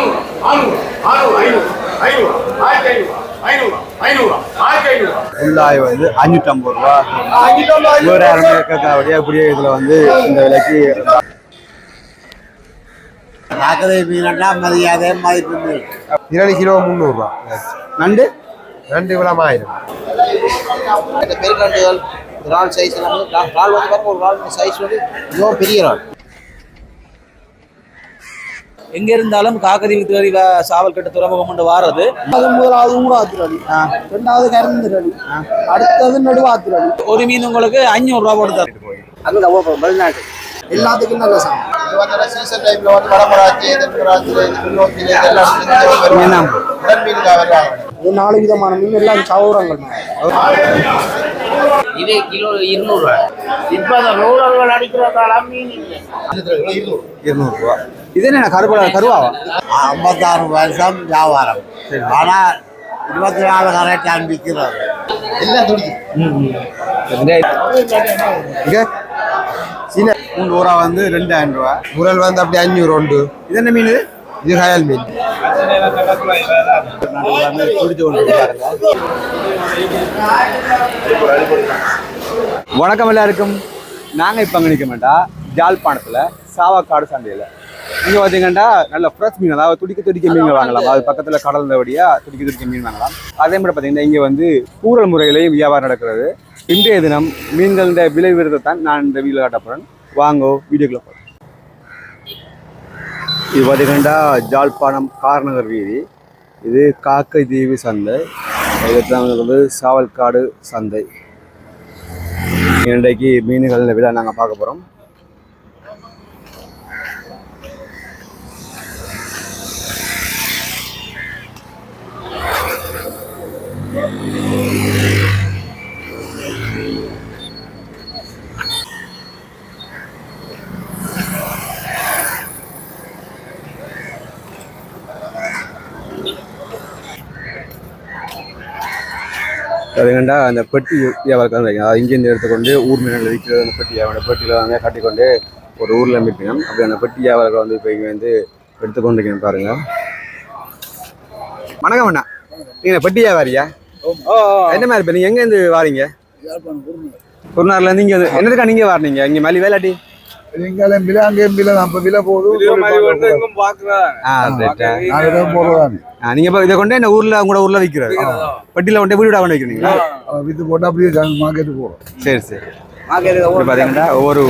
ஆறுநூறு ஆறுநூறு ஆறுநூறு ஐநூறு ஆயிரத்தி ஃபுல்லாக வந்து அஞ்சூற்றம்பது ரூபா. வேறு யாருமே கேட்காபடியே அப்படியே இதில் வந்து இந்த விலைக்கு காக்கதை மீனன்னா மரியாதை மதிப்பு மீன். இரண்டு கிலோ முந்நூறுரூவா நண்டு? ரெண்டு விளம் ஆயிரம் இந்த பெருக்கண்டுகள் இறால் சைஸ் எல்லாமே இறால் வந்து பாருங்க ஒரு இறால் சைஸ் வந்து மிகவும் பெரிய இறால் எங்க இருந்தாலும் காக்கதி வித்துவரி சாவல் கட்டு துறைமுகம் கொண்டு வாரது. அது முதலாவது ஊராத்திரடி ரெண்டாவது கருந்திரடி அடுத்தது நடுவாத்திரடி ஒரு மீன் உங்களுக்கு அஞ்சூறு ரூபா போட்டு தரும் அங்கே வெளிநாட்டு எல்லாத்துக்கும் நல்ல வந்து சீசன் டைம்ல வந்து வடமராட்சி தென்மராட்சி நாலு விதமான மீன் எல்லாம் சௌரங்கள் இது கிலோ இருநூறுவா இப்ப அந்த ரோலர்கள் அடிக்கிறதால மீன் இல்லை. இருநூறுவா இது என்ன கருவா கருவாவா ஐம்பத்தாறு வருஷம் வியாபாரம் ஆனா இருபத்தி நாலு கரெக்டாக விற்கிறது எல்லாம் துடிக்கும் இங்கே சின்ன மூணு ஊரா வந்து ரெண்டாயிரம் ரூபா முரல் வந்து அப்படி அஞ்சூறு உண்டு இது என்ன மீன் இது கயல் மீன் பிடிச்சு கொண்டு வணக்கம் எல்லாருக்கும் நாங்கள் இப்போ அங்கே நிற்க மாட்டோம் ஜாழ்ப்பாணத்தில் சாவாக்காடு சந்தையில் இங்கே பார்த்தீங்கன்னா நல்ல ஃப்ரெஷ் மீன் அதாவது துடிக்க துடிக்க மீன் வாங்கலாம். அது பக்கத்தில் கடல் இருந்தபடியாக துடிக்க துடிக்க மீன் வாங்கலாம். அதே மாதிரி பார்த்தீங்கன்னா இங்கே வந்து கூறல் முறையிலையும் வியாபாரம் நடக்கிறது. இன்றைய தினம் மீன்களின் விலை விருதத்தான் நான் இந்த வீடியோ காட்ட போகிறேன் வாங்கோ வீடியோக்குள்ள போகிறேன் இது பார்த்தீங்கன்னா ஜாழ்ப்பாணம் கார்நகர் வீதி. இது காக்கை தீவு சந்தை. இதுதான் வந்து சாவல்காடு சந்தை. இன்றைக்கு மீன்கள் விழா நாங்கள் பார்க்க போகிறோம் அதுக்கண்டா அந்த பெட்டி வியாபாரத்தில் வைக்கணும். அதாவது இங்கேருந்து எடுத்துக்கொண்டு ஊர் மீன்கள் விற்கிற அந்த பெட்டி வியாபாரம் பெட்டியில் வந்து கட்டிக்கொண்டு ஒரு ஊரில் மீட்பினோம் அப்படி அந்த பெட்டி வியாபாரத்தை வந்து இப்போ இங்கே வந்து எடுத்துக்கொண்டு பாருங்க. வணக்கம் அண்ணா. நீங்கள் பெட்டி வியாபாரியா? என்ன மாதிரி இப்போ நீங்கள் எங்கேருந்து வாரீங்க? குருநார்லேருந்து இங்கே என்னதுக்கா நீங்கள் வாரினீங்க இங்கே மலி வேலாட்டி? எங்காலும் விலை அங்கேயும் விலை நம்ம விலை ஆ நீங்கள் இப்போ இதை கொண்டு என்ன ஊரில் உங்களோட ஊரில் விற்கிறது? பெட்டியில் கொண்டு வீடு விட கொண்டு வைக்கிறீங்களா? வித்து போட்டு அப்படியே மார்க்கெட்டு போகிறோம் சரி சரி. பார்த்தீங்கன்னா ஒவ்வொரு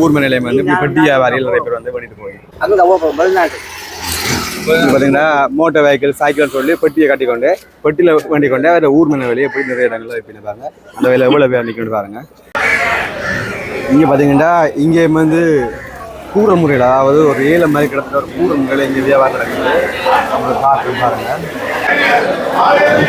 ஊர் நிலையம் வந்து இப்படி பெட்டி வியாபாரிகள் நிறைய பேர் வந்து பண்ணிட்டு அங்கே வெளிநாட்டு பார்த்தீங்கன்னா மோட்டார் வெஹிக்கிள் சைக்கிள் சொல்லி பெட்டியை கட்டிக்கொண்டு பெட்டியில் வண்டி கொண்டு அதில் ஊர் மேலே வெளியே போய் நிறைய இடங்கள்ல வைப்பின்னு பாருங்க அந்த வேலை எவ்வளோ பேர் நிற்கணும் பாருங்க. இங்கே பார்த்தீங்கன்னா இங்கே வந்து கூற முறையில் அதாவது ஒரு ஏழை மாதிரி கிடந்த ஒரு கூற முறையில் இங்கே வியாபாரம் நடக்குது. நம்ம பார்த்து பாருங்க. ஆயிரத்தி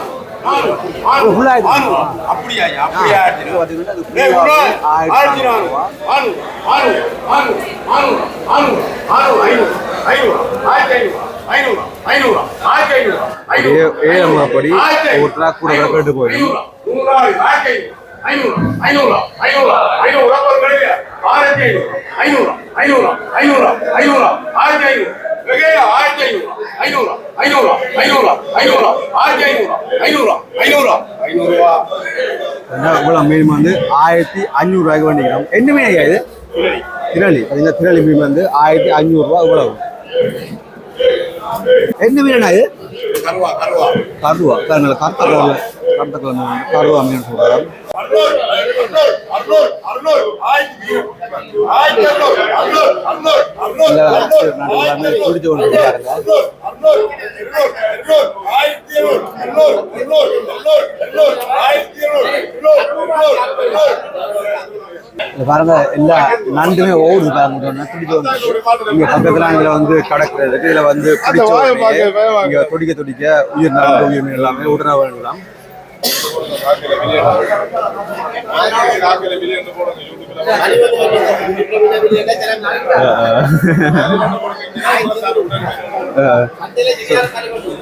அப்படியா அப்படியா ஆயிரத்தி ஐநூறு ஐநூறு. ஒரு track கூட. கேட்டு போயிடும். ஐநூறு. ஐநூறு. ஐநூறு ஐநூறு ஆயிரத்தி ஐநூறு ஐநூறு ஐநூறு ஐநூறு ஐநூறு ஆயிரத்தி ஐநூறு வெகு ஆயிரத்தி ஐநூறு ஐநூறு ஐநூறு ஐநூறு ஆயிரத்தி ஐநூறு ஐநூறு ஐநூறு ஐநூறு ரூபா இவ்வளோ மீன் வந்து ஆயிரத்தி அஞ்சூறுரூவாய்க்கு வேண்டிக்கிறோம் என்ன மீன் ஐயா இது? திரளி பார்த்தீங்கன்னா திரளி மீன் வந்து ஆயிரத்தி அஞ்சூறுரூவா இவ்வளவு. என்ன மீன் இது? கருவா கருவா. கருவா. பாருங்களா கருத்த கலர்ல கருத்த கருவா மீன் பிடிச்ச ஒன்று பாருங்க பாருங்க எல்லா நண்டுமே ஓடுது பாருங்க ஒன்று இங்க பக்கத்துல இதுல வந்து கடக்கிறதுக்கு இதுல வந்து பிடிச்ச இங்க துடிக்க துடிக்க உயிர் நண்டு உயிர் எல்லாமே உடனே வரலாம்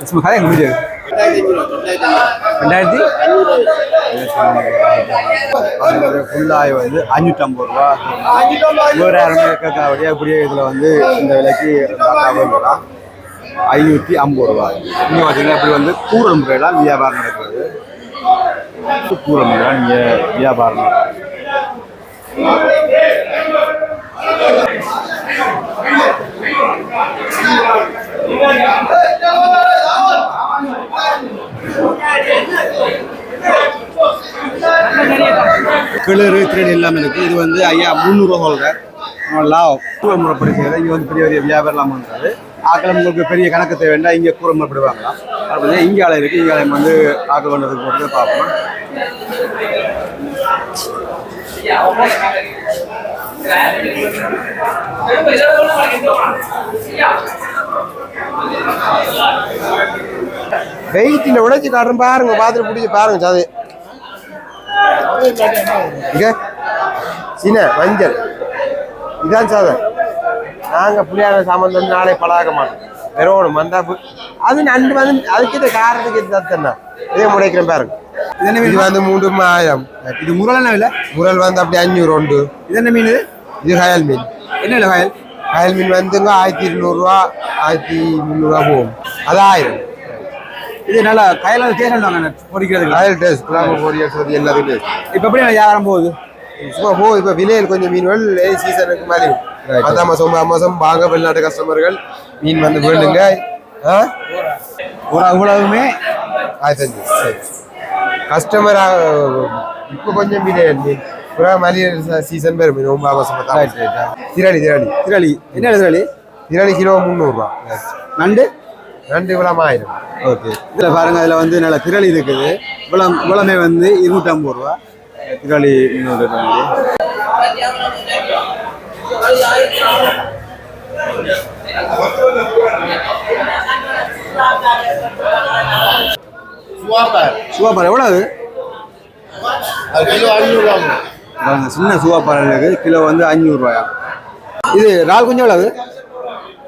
சும்மா ரெண்டாயிரத்தி ஃபுல்லாக வந்து அஞ்சூற்றம்பது ரூபா வேறு யாருமே கேட்காபடியா இதில் வந்து இந்த விலைக்கு ஐநூற்றி ஐம்பது ரூபா இன்னும் பார்த்தீங்கன்னா இப்படி வந்து கூரம் முறையெல்லாம் வியாபாரம் நடக்கிறது கூரம் முறையெல்லாம் வியாபாரம். கிளறு திரேட் எல்லாமே இருக்குது இது வந்து ஐயா முந்நூறுவா சொல்கிறேன் லா கூற முறைப்படி செய்யறது இங்கே வந்து பெரிய பெரிய வியாபாரம்லாம் பண்ணுறாரு ஆக்கள் உங்களுக்கு பெரிய கணக்கு தேவைன்னா இங்கே கூற முறைப்படி அப்படி இங்கே ஆலை இருக்குது இங்கே ஆலயம் வந்து ஆக்கள் பண்ணுறதுக்கு போட்டு பார்ப்போம்? வெயிட்டில் உழைச்சி காட்டுறேன் பாருங்க பார்த்துட்டு பிடிச்சி பாருங்க சாது. இங்க. சின்ன மஞ்சள். இதான் சாதம் நாங்கள் புளியார சாமான் வந்து நாளை பழக மாட்டோம். வெறும் வந்தா பு- அது நண்டு வந்து அதுக்கிட்ட காரத்துக்கு தத்தண்ணா இதே முடைக்கிறேன் பாருங்க. இது வந்து மூன்று ஆயிரம் இது முரல் என்ன விலை? முரல் வந்து அப்படி அஞ்சூறு உண்டு. இது என்ன மீன் இது? கயல் மீன். என்ன விலை காயல் கயல் மீன் வந்துங்க ஆயிரத்தி இருநூறுவா ஆயிரத்தி முந்நூறுவா போகும். அது ஆயிரம். இது நல்லா கையில் தேசம் தாங்க பொறிக்கிறதுக்கு? ராயல் டேஸ்ட் குலாம பொரியல் எல்லாத்துக்கும். இப்போ எப்படி வியாபாரம் போகுது? சும்மா போ இப்போ விலையில் கொஞ்சம் மீன்கள் சீசனுக்கு மாதிரி. பத்தாம் மாதம் ஒன்பதாம் மாதம் வாங்க வெளிநாட்டு கஸ்டமர்கள் மீன் வந்து வேணுங்க ஒரு இவ்வளவுமே ஆயிரத்தஞ்சு கஸ்டமர் இப்போ கொஞ்சம் விலை மீன். புறா மலிய சீசன் பேர் மீன் ஒன்பதாம் மாதம் பத்தாம் மாசம். திராளி திராளி. திரளி. என்ன திரளி? திராளி கிலோ முந்நூறுரூவா நண்டு? ரெண்டு விழாம ஆயிரம். ஓகே. இதில் பாருங்க அதில் வந்து நல்ல திரளி இருக்குது. இவ்வளோ இவ்வளோமே வந்து இருநூற்றம்பது ரூபா. திரளி நண்டு. சுவாப்பர் சுவாப்பாறை எவ்வளோ அது அது கிலோ அஞ்சூறுவா பாருங்க சின்ன சுவாப்பாறை இருக்குது கிலோ வந்து அஞ்சூறுரூவாயா இது இறால் குஞ்சு எவ்வளோ அது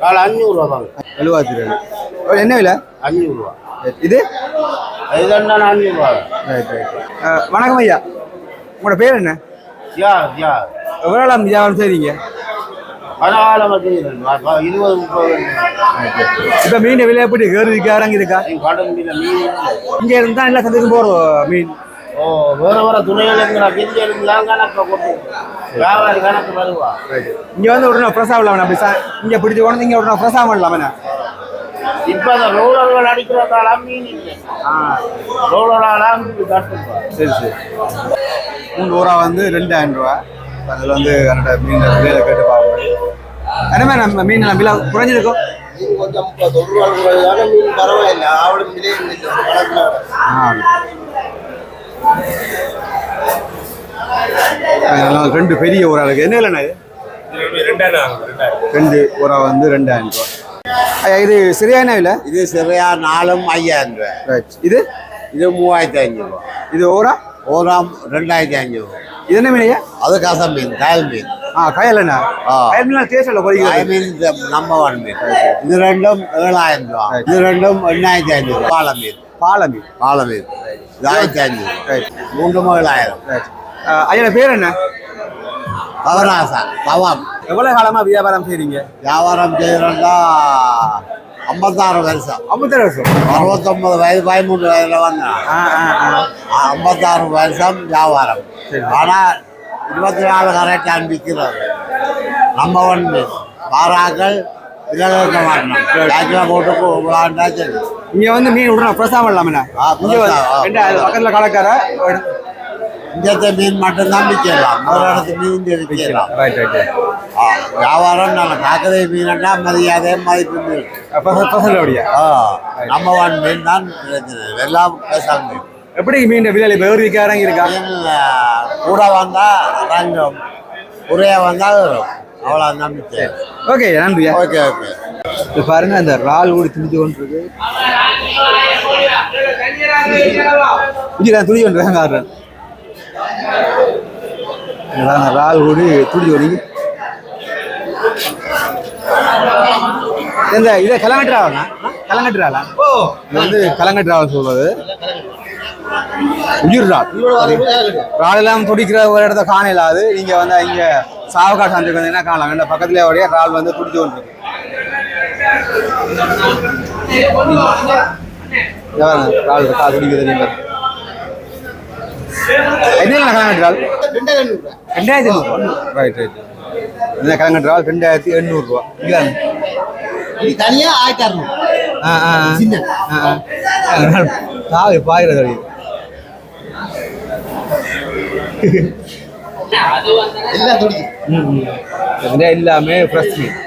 காலை அஞ்சூறுவா வாங்க எழுவா திரளி எவ்வளவு என்ன விலை? அஞ்சூறுவா இது? இதுதான் அஞ்சூறுவா ரைட் ரைட் வணக்கம் ஐயா. உங்களோட பேர் என்ன? யா யா எவ்வளோ வியாபாரம் செய்றீங்க பரவாயில்ல இருபது முப்பது இப்போ மீன் விலை எப்படி ஏறி இருக்கா இறங்கி இருக்கா மீன் மீன் இங்கே இருந்தால் எல்லா சந்தைக்கும் போகிறோம் மீன். ஓ வேற வேற துணைகள் இருந்தா பிரிஞ்சு கணக்கு வியாபாரி கணக்கு வருவா இங்கே வந்து உடனே ஃப்ரெஷ்ஷாக விடலாம் அப்படி சார் இங்கே பிடிச்சி கொண்டு இங்கே உடனே ஃப்ரெஷ்ஷாக பண்ணலாம் இப்போ அந்த ரோலர்கள் அடிக்கிறதால மீன் இல்லை ஆ. கட்டுப்பா சரி சரி. மூணு ரூபா வந்து ரெண்டாயிரம் ரூபா. அதில் வந்து கரெக்டாக மீன் விலையில கேட்டு பார்ப்போம் என்னமே நம்ம மீன் விலை குறைஞ்சிருக்கும் மீன் கொஞ்சம் ரூபா பரவாயில்ல இல்லை ரெண்டு பெரிய ஊரா இருக்கு. என்ன இல்லைண்ணா இது? ரெண்டு ஊரா வந்து ரெண்டாயிரம் ரூபா. இது சரியான விலை? இது சரியா நாலும் ஐயாயிரம் ரூபாய் இது? இது மூவாயிரத்தி ஐநூறு ரூபா. இது ஊரா ஓராம் ரெண்டாயிரத்தி ஐநூறு இது என்ன மீன் ஐயா? அது கசம் மீன் கயல் மீன். ஆ கயல்ண்ணா ஆ. கயல் மீன் டேஸ்ட் இல்லை கயல் பொறிக்கிறது மீன் நம்பர் ஒன் மீன். இது ரெண்டும் ஏழாயிரம் ரூபா. இது ரெண்டும் எண்ணாயிரத்தி ஐநூறு பால மீன். பாலை மீன். பால மீன். இது ஆயிரத்தி ஐநூறு. ரைட் மூன்றும் ஏழாயிரம். ஐயா பேர் என்ன? பவராசா தவம் எவ்வளவு காலமா வியாபாரம் செய்றீங்க? வியாபாரம் செய்யறா ஐம்பத்தாறு வருஷம். ஐம்பத்தாறு வருஷம். அறுபத்தொன்பது வயது பதிமூணு வயதுல வந்தேன். ஐம்பத்தாறு வருஷம் வியாபாரம். ஆனா இருபத்தி நாலு கரெக்டாக விற்கிறது நம்ம ஒன்று பாராக்கள் இதில் இருக்க மாட்டோம் காய்ச்சலாக போட்டு விளாண்டா சரி. இங்க வந்து மீன் ஃப்ரெஷ்ஷாக பண்ணலாம்ல ஆ, இங்க பக்கத்துல கடைக்கார இங்கத்த மீன் மட்டும்தான் விற்கலாம். ஒரு இடத்து மீன் விற்கலாம். ரைட் ரைட் ஆ, வியாபாரம் நல்ல காக்கதை மீனா மரியாதை மதிப்பு மீன். நம்ம ஒன் மீன் தான் எல்லாம் பேசாம மீன் எப்படி மீன் விலையில இப்போ ஏறி விற்க இருக்கா? மீன், ஆ, கூட வந்தா ரங்கம் குறைய வந்தா வரும். அவ்வளோ மிச்சம் ஓகே நன்றியா ஓகே ஓகே இப்போ பாருங்க அந்த இறால் ஊடி துணிஞ்சு கொண்டு இருக்கு இங்கே நான் துணி கொண்டு ஆடுறேன் ஊடி துணிஞ்சு ஒடி இந்த இதை கலங்கட்டுறாவா? கலங்கட்டுறாளா? இது வந்து கலங்கட்டுறாவல் சொல்றது. உயிர் இறால் எல்லாம் துடிக்கிற ஒரு இடத்த அது. நீங்க வந்து இங்க சாவகாடு சந்தைக்கு வந்தீங்கன்னா காணலாம். இந்த பக்கத்துல வரைய இறால் வந்து துடிச்சு கொண்டு இருக்கு இறால் இருக்கா? துடிக்குது நீங்க என்ன கலங்கட்டுறால் ரெண்டாயிரத்தி எண்ணூறுவா ரைட் ரைட் இந்த கலங்கட்டுறால் ரெண்டாயிரத்தி எண்ணூறுரூவா இங்கே தனியா ஆயிரத்தி அறுநூறு. ஆ ஆ ஆ. காவி பாயிறது அப்படி எல்லாம் ஃப்ரெஷ் மீன்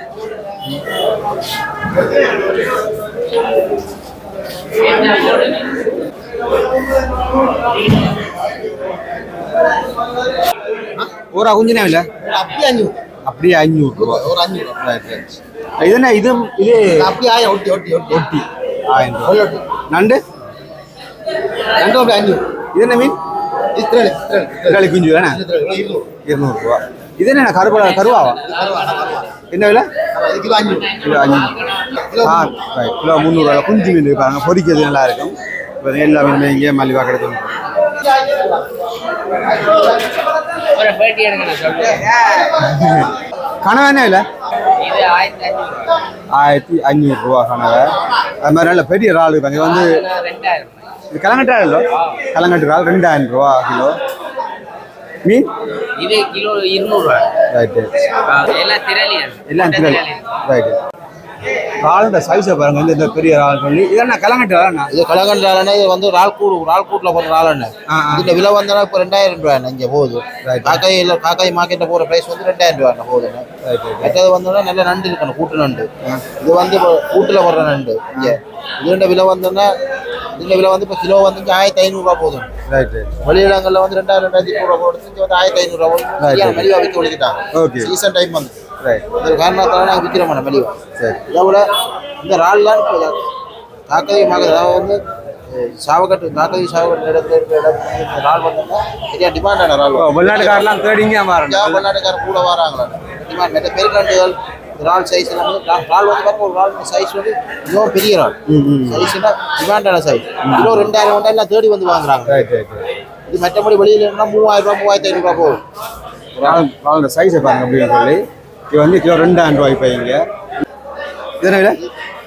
ஒரு குஞ்சினா இல்லை? அப்படியே அஞ்சூறு அப்படியே அஞ்சூறு ரூபா. ஒரு அஞ்சூறு ரைட் இது என்ன இது அப்படியே ஆயிரம் ஒட்டி ஒட்டி ஒட்டி. ஒட்டி. ஆயிரம் ரூபா. நண்டு? ரெண்டும் அப்படி அஞ்சூறு இது என்ன மீன்? இது திரளி திரளி இறாலி குஞ்சு தானே? இருநூறு. இருநூறுவா இது என்ன கருவா கருவாவா என்ன விலை? கிலோ அஞ்சூறு கிலோ அஞ்சு கிலோ குஞ்சு மீன் பொரிக்கிறது நல்லா இருக்கும். எல்லா மீனுமே இங்கே மலிவாக கிடைக்கும் கனவு என்ன இல்லை ஆயிரத்தி அஞ்சூறு ரூபா கனவை. அது மாதிரி நல்ல பெரிய இறால் இருப்பாங்க இது வந்து இது கலங்கட்டு இறால்? இல்லை கலங்கட்டு இறால் ரெண்டாயிரம் ரூபா கிலோ. மீன்? இது கிலோ இருநூறுவா ரைட்டு எல்லாம் திரளி எல்லாம் திரள் ரைட்டு இறாலோட சைஸை பாருங்க இந்த இந்த பெரிய இறால் சொல்லி. இதென்ன கலங்கட்டு இறால்ண்ணா இது கலகண்டாலனா இது வந்து ரால்கூடு ரால்கூட்ல போற ராலண்ணு ஆ, ஆ. இதுல விலை வந்தனா இப்போ ரெண்டாயிரம் ரூபாய் இங்க போகுது. காக்காய் இல்ல காக்காய் மார்க்கெட்ல போற பிரைஸ் வந்து ரெண்டாயிரம் ரூபாய் போகுதுண்ணே மற்றது வந்தோன்னா நல்ல நண்டு இருக்கணும் கூட்டு நண்டு. இது வந்து கூட்டுல வர்ற நண்டு. இங்க. இதுண்ட விலை வந்தோன்னா இதுல விலை வந்து இப்போ கிலோ வந்து இங்க ஆயிரத்தி ஐநூறுரூவா போதும் வெளியிடங்கள்ல வந்து ரெண்டாயிரம் ரெண்டாயிரத்தி ஐநூறுரூவா போடுறது இங்க வந்து ஆயிரத்தி ஐநூறுரூவா போதும் மெலிவா விற்க ஒழிக்கிட்டாங்க Okay. சீசன் டைம் வந்து. ரைட் ஒரு காரணத்தால நாங்கள் விற்கிறோம் மெலிவா சரி. இதை விட இந்த ரால்லாம் இப்போ காக்கதி மக அதாவது வந்து அஹ், சாவக்கட்டு காக்கதி சாவக்கட்டு இடத்துல இருக்கிற இடம் இந்த ரால் வந்தோம்னா சரியா டிமாண்டான ரால் வெளிநாட்டுக்காரெல்லாம் தேடிங்க மாறணும் வெளிநாட்டுக்கார கூட வராங்களா டிமாண்ட் மற்ற பெருக்காண்டுகள் ரால் சைஸ் எல்லாம் ரால் வந்து பாருங்க ஒரு ரால் சைஸ் வந்து மிகவும் பெரிய ரால். சைஸ்னா டிமாண்டான சைஸ் கிலோ ரெண்டாயிரம் கொண்டா எல்லாம் தேடி வந்து வாங்குறாங்க. இது மற்றபடி வெளியில இருந்தா மூவாயிரம் ரூபாய் மூவாயிரத்தி ஐநூறுரூவா போகும். இறாலோட சைஸை பாருங்க அப்படின்னு சொல்லி. இது வந்து கிலோ ரெண்டாயிரம் ரூபாய் இப்போ இங்கே. இது என்ன விலை?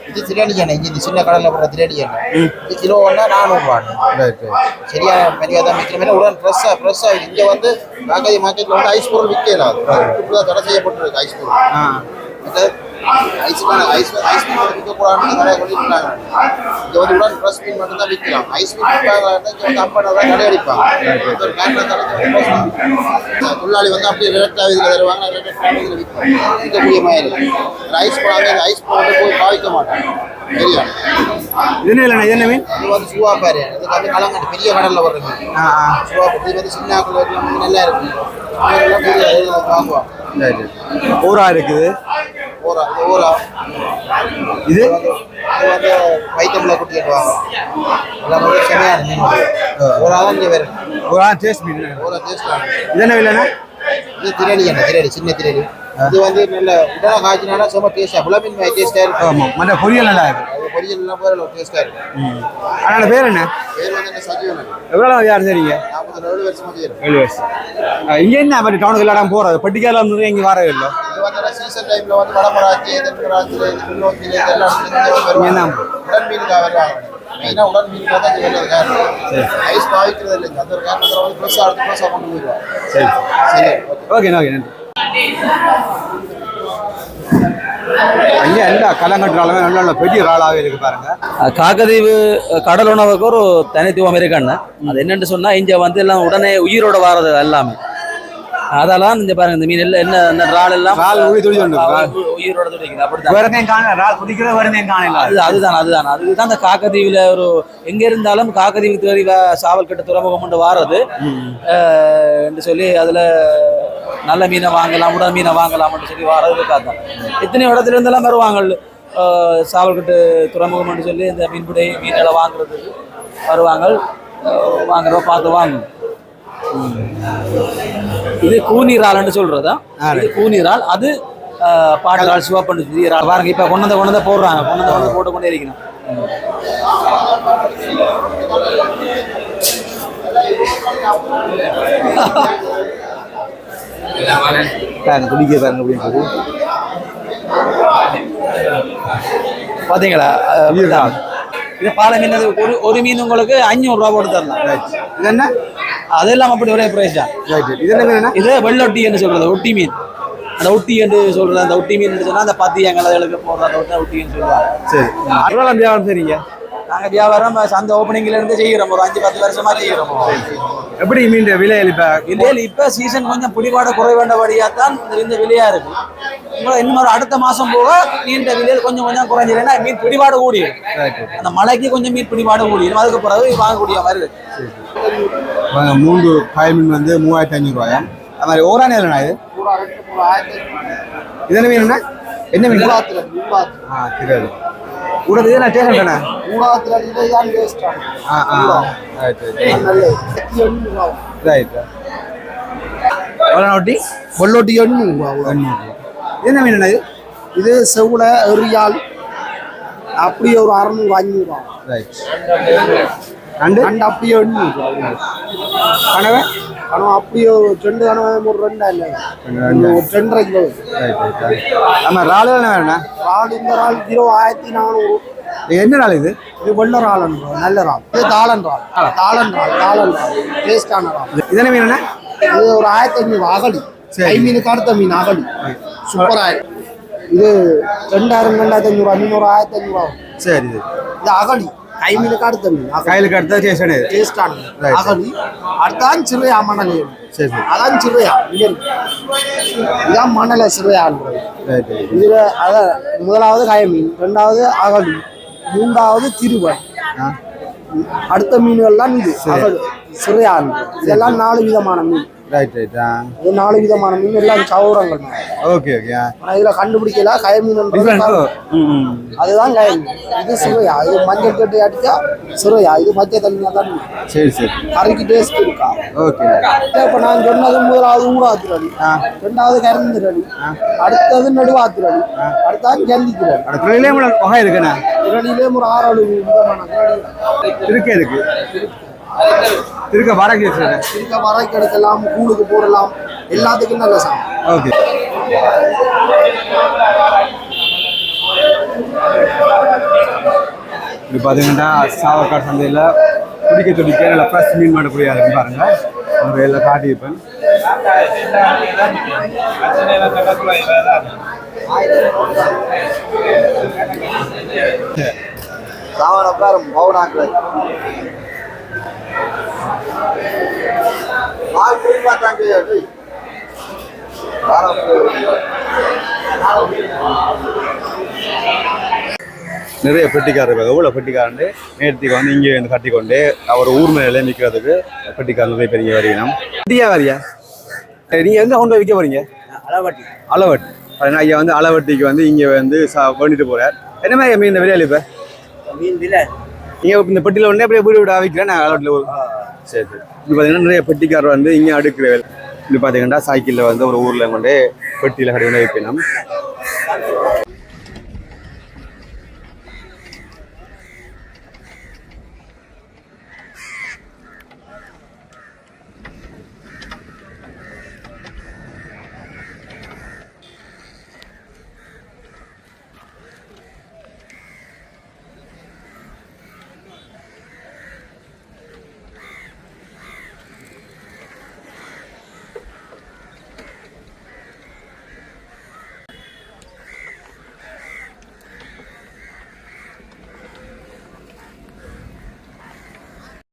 இது திரேடி எண்ணெய் இங்க சின்ன கடல்ல போடுற திரேடி எண்ணெய் இது கிலோ ஒன்னா நானூறுரூவா ரைட் ரைட் சரியா மரியாதை விற்கிற மாதிரி உடனே ஃப்ரெஷ்ஷாக ஃப்ரெஷ்ஷாக இங்கே வந்து காக்காய் மார்க்கெட்டில் வந்து ஐஸ் பொருள் விற்கலாம் இப்படிதான் தடை செய்யப்பட்டிருக்கு ஐஸ் பொருள் ஆ. மற்ற ஐஸ்க்கான ஐஸ் ஐஸ் மீன் வந்து விற்கக்கூடாதுன்னு நிறைய சொல்லியிருக்காங்க இங்கே வந்து உடன் ஃப்ரெஷ் மீன் மட்டும்தான் விற்கலாம். ஐஸ் மீன் விற்பாங்க இங்கே வந்து ஐம்பது ரூபா கடை அடிப்பாங்க. தொழிலாளி வந்து அப்படியே இதில் தருவாங்க ரேட்டாக இதில் விற்கும் விற்கக்கூடிய மாதிரி ஐஸ் போடாங்க ஐஸ் போட்டு போய் பாவிக்க மாட்டாங்க. சரியா? இது என்ன இல்லைண்ணா இது என்ன மீன் இது வந்து சுவா பாரு. இது வந்து கலங்கட்டு பெரிய கடலில் வர்ற மீன் சுவா இது வந்து சின்ன நல்லா இருக்கும். வாங்குவாங்க. ஊரா இருக்குது. இது ஓரா இது? இது வந்து இது வந்து வைத்தமிழ குட்டி வாங்க எல்லாம் வந்து செமையான மீன் ஓரா தான் இங்கே வேறு. ஊரா டேஸ்ட் மீன். ஓரா டேஸ்ட்லாம் இது என்ன விலைண்ணா? இது திரளி என்ன திரளி சின்ன திரளி இது வந்து நல்ல உடனே காய்ச்சினா செம்ம டேஸ்ட்டாக புலமின் டேஸ்ட்டாக இருக்கும். ஆமாம் மற்ற பொரியல் நல்லா இருக்கு அது பொரியல் எல்லாம் போகிற டேஸ்ட்டாக இருக்கும் அதோட பேர் என்ன? பேர் வந்து என்ன சஜீவன் எவ்வளோ யார் சரிங்க நாற்பத்தி ஏழு வருஷமா ஏழு வருஷம். இங்கே என்ன மாதிரி டவுனுக்கு எல்லாரும் போகிறது பட்டிக்கால வந்து இங்கே வரவே இல்லை. சீசன் டைம்ல வந்து வடமராட்சி தென்மராட்சி முன்னோக்கி எல்லா இடத்துலையும் இங்க தான் உடன் மீனுக்காக வருவாங்க. மெயினாக உடன் மீனுக்காக தான் இங்கே வருது காரணம் ஐஸ் பாவிக்கிறது இல்லைங்க அந்த ஒரு காரணத்தில் வந்து ப்ளஸ் அடுத்து ப்ளஸ் கொண்டு போயிடுவாங்க. சரி. சரி. ஓகே ஓகே நன்றி. ஐயா எல்லா நல்ல கலங்கட்டுறாலுமே நல்ல நல்ல பெரிய இறாலாவே இருக்கு பாருங்க. காக்கதீவு கடல் உணவுக்கு ஒரு தனித்துவம் இருக்கான்னு அது என்னென்னு சொன்னா இங்க வந்து எல்லாம் உடனே உயிரோட வாரது எல்லாமே. அதெல்லாம் இந்த பாருங்க இந்த மீன் எல்லாம் என்ன இந்த இறால் எல்லாம்? இறால் உயிர் துடி உயிரோட துடிக்குது அப்படித்தான். வேறதையும் காணல இறால் குடிக்கிறது வேறதையும் காணல. அது அதுதான் அதுதான். அதுதான் அந்த காக்கதீவுல ஒரு எங்க இருந்தாலும் காக்கதீவு தேடி வ- சாவல்கட்டு துறைமுகம் கொண்டு வாரது. என்று சொல்லி அதுல நல்ல மீனை வாங்கலாம் உடல் மீனை வாங்கலாம்னு சொல்லி வாரது தான் எத்தனை இடத்துல இருந்தெல்லாம் வருவாங்க சாவல்கட்டு துறைமுகம்னு சொல்லி இந்த மீன்பிடி மீன்களை வாங்குறதுக்கு வருவாங்க. அஹ், வாங்குறத பார்த்து வாங்க இது கூனீரால்னு சொல்றதா? இது கூனீரால் அது அஹ், பாட்டரால் சிவப்பண்டு சொல்லி. பாருங்க இப்ப கொண்டு வந்து கொண்டு வந்து போடுறாங்க. கொண்டு வந்து கொண்டு போட்டு கொண்டே இருக்கணும். பாருங்க துடிக்க பாருங்க உயிர் தான். இது பாலை மீன் ஒரு ஒரு மீன் உங்களுக்கு அஞ்சூறு ரூபா போட்டு தரலாம். இது என்ன? அதெல்லாம் அப்படி ஒரே பிரைஸ் தான். இது என்ன இது வெள்ளொட்டி என்று சொல்றது ஒட்டி மீன். அந்த ஒட்டி என்று சொல்றது அந்த ஒட்டி மீன் சொன்னா அந்த பத்தி எங்களுக்கு போடுற அந்த ஒட்டி- ஒட்டின்னு சொல்லுவாங்க. சரி. அறுபதாம் வியாபாரம் சரிங்க நாங்க? வியாபாரம் அந்த ஓப்பனிங்ல இருந்து செய்கிறோம். ஒரு அஞ்சு பத்து வருஷமா செய்கிறோம். எப்படி மீன் விலை இப்ப? இல்லையா இப்ப சீசன் கொஞ்சம் பிடிபாடு குறைவேண்டபடியா தான் இந்த இந்த விலையா இருக்கு. இன்னும் ஒரு அடுத்த மாசம் போக மீன் விலையில் கொஞ்சம் கொஞ்சம் குறைஞ்சிருந்தா மீன் பிடிபாடு கூடியும் அந்த மழைக்கு கொஞ்சம் மீன் பிடிபாடு கூடியும் அதுக்கு பிறகு வாங்கக்கூடிய மாதிரி இருக்கு. மூன்று காய் மீன் வந்து மூவாயிரத்தி ரூபாயா? அது மாதிரி ஓரானே இல்லைண்ணா இது? இது என்ன மீன் என்ன? மீன்? ஆ தெரியாது. கூட இது என்ன டேஸ்ட் தானே ஆ ஆ. ரைட் ஒட்டி எண்ணூறு இது என்ன மீன் இது இது செவுளை எரியால் அப்படியே ஒரு அறுநூறு அஞ்சூறு ரைட் நண்டு ரெண்டு அப்படியே எண்ணூறு கனவை? ஆனால் அப்படியே ரெண்டு கனவு ஒரு ரெண்டு. ஒரு ரெண்டரை கிலோ ராலு என்ன ரால் இந்த ரால் கிலோ ஆயிரத்தி நானூறு. என்ன இது? இது வெள்ள ராலன் நல்ல ரால். இது தாளன் ரால். தாளன் ரால் தாளன் ரால். டேஸ்டான ரால். இது என்ன மீன் இது ஒரு ஆயிரத்தி ஐநூறு அகலி. கை மீனுக்கு அடுத்த மீன் அகலி. சூப்பராக இது ரெண்டாயிரம் ரெண்டாயிரத்தி ஐநூறு ஐநூறு ஆயிரத்தி ஐநூறு ஆகும். சரி இது இது அகலி. அகலி. கையில் கடுத்த டேஸ்ட் இது டேஸ்டான Right. அகலி அடுத்தான் சிறையா மணல் சரி அதான் சிறையா இங்க இருக்கு இதான் மணல ரைட் ரைட் இதுல அத முதலாவது கயமீன் ரெண்டாவது அகலி மூன்றாவது திருவன் அடுத்த மீன்கள்லாம் இது அகல் சிறையான் இதெல்லாம் நாலு விதமான மீன் ரைட் ரைட் ஆ. இது நாலு விதமான மீன் எல்லாம் சௌரங்கள் மீன். ஓகே ஓகே ஆனா இதுல கண்டுபிடிக்கல. கயமீன் டிஃப்ரெண்ட் ம் ம். அதுதான் கயமீன் இது சிறையா இது மஞ்சள் கட்டி அடிச்சா சிறையா இது மஞ்சள் தண்ணியா தான் மீன். சரி சரி. கறிக்கு டேஸ்ட் இருக்கா? ஓகே இப்ப நான் சொன்னது முதலாவது ஊடாத்திரடி ரெண்டாவது கரந்திரடி அடுத்தது நடுவாத்திரடி அடுத்தது ஜல்லித்திரடி அட துறையிலே உள்ள வகை இருக்குண்ணா? திரடியிலே ஒரு ஆறு விதமான திருக்க இருக்கு. திருக்க வாடகை இருக்க வரைக்கு எடுக்கலாம் கூழுக்கு போடலாம். எல்லாத்துக்கும் நல்ல சாப்பிடும் ஓகே. இது பார்த்தீங்கன்னா சாவக்காடு சந்தையில் துடிக்க துடிக்க நல்லா ஃப்ரெஷ் மீன் மாட்டக்கூடிய இருக்கு பாருங்க. அவங்க எல்லாம் காட்டியிருப்பேன். சாவனக்காரம் பவுனாக்கள். நிறைய பெட்டிக்காரர் இருப்பாங்க எவ்வளோ பெட்டிக்காரண்டு? நேற்றுக்கு வந்து இங்கே வந்து கட்டிக்கொண்டு அவர் ஊர் மேலே நிற்கிறதுக்கு பெட்டிக்காரர் நிறைய பெரிய வரையணும் பெட்டியா வரியா? நீங்கள் எங்கே கொண்டு போய் விற்க போறீங்க? அளவாட்டி அளவட்டு அதனால் ஐயா வந்து அளவட்டிக்கு வந்து இங்கே வந்து சா வேண்டிட்டு போகிறார் என்ன மாதிரி மீன் விலையில் இப்போ மீன் விலை? நீங்கள் இந்த பெட்டியில் ஒன்றே அப்படியே வீடு வீடு ஆவிக்கிறேன் நான் அலோட்டில் சரி சரி. இப்படி பார்த்தீங்கன்னா நிறைய பெட்டிக்கார் வந்து இங்கே அடுக்கிற வேலை. இப்படி பார்த்தீங்கன்னா சைக்கிளில் வந்து ஒரு ஊரில் கொண்டு பெட்டியில் கடை வைப்பினோம்